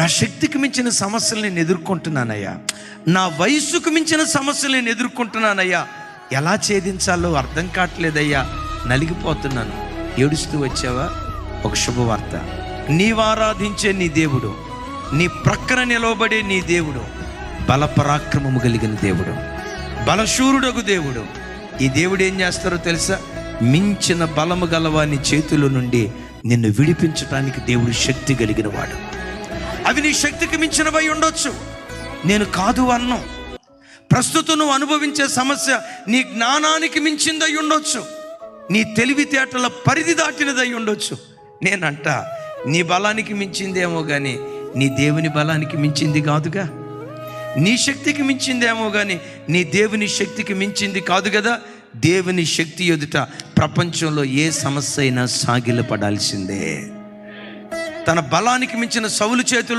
నా శక్తికి మించిన సమస్యలు నేను ఎదుర్కొంటున్నానయ్యా. నా వయస్సుకు మించిన సమస్యలు నేను ఎదుర్కొంటున్నానయ్యా. ఎలా ఛేదించాలో అర్థం కావట్లేదయ్యా. నలిగిపోతున్నాను. ఏడుస్తూ వచ్చావా? ఒక శుభవార్త. నీవారాధించే నీ దేవుడు నీ ప్రక్కన నిలవబడే నీ దేవుడు బలపరాక్రమము కలిగిన దేవుడు బలశూరుడగు దేవుడు. ఈ దేవుడు ఏం చేస్తారో తెలుసా? మించిన బలము గలవాని చేతుల నుండి నిన్ను విడిపించటానికి దేవుడు శక్తి కలిగిన వాడు అవి నీ శక్తికి మించినవై ఉండొచ్చు. నేను కాదు అన్నం. ప్రస్తుతం నువ్వు అనుభవించే సమస్య నీ జ్ఞానానికి మించిందై ఉండొచ్చు. నీ తెలివితేటల పరిధి దాటినదై ఉండొచ్చు. నేనంట నీ బలానికి మించిందేమో కానీ నీ దేవుని బలానికి మించింది కాదుగా? నీ శక్తికి మించిందేమో కానీ నీ దేవుని శక్తికి మించింది కాదు కదా? దేవుని శక్తి ఎదుట ప్రపంచంలో ఏ సమస్య అయినా సాగిలపడాల్సిందే. తన బలానికి మించిన సౌలు చేతులు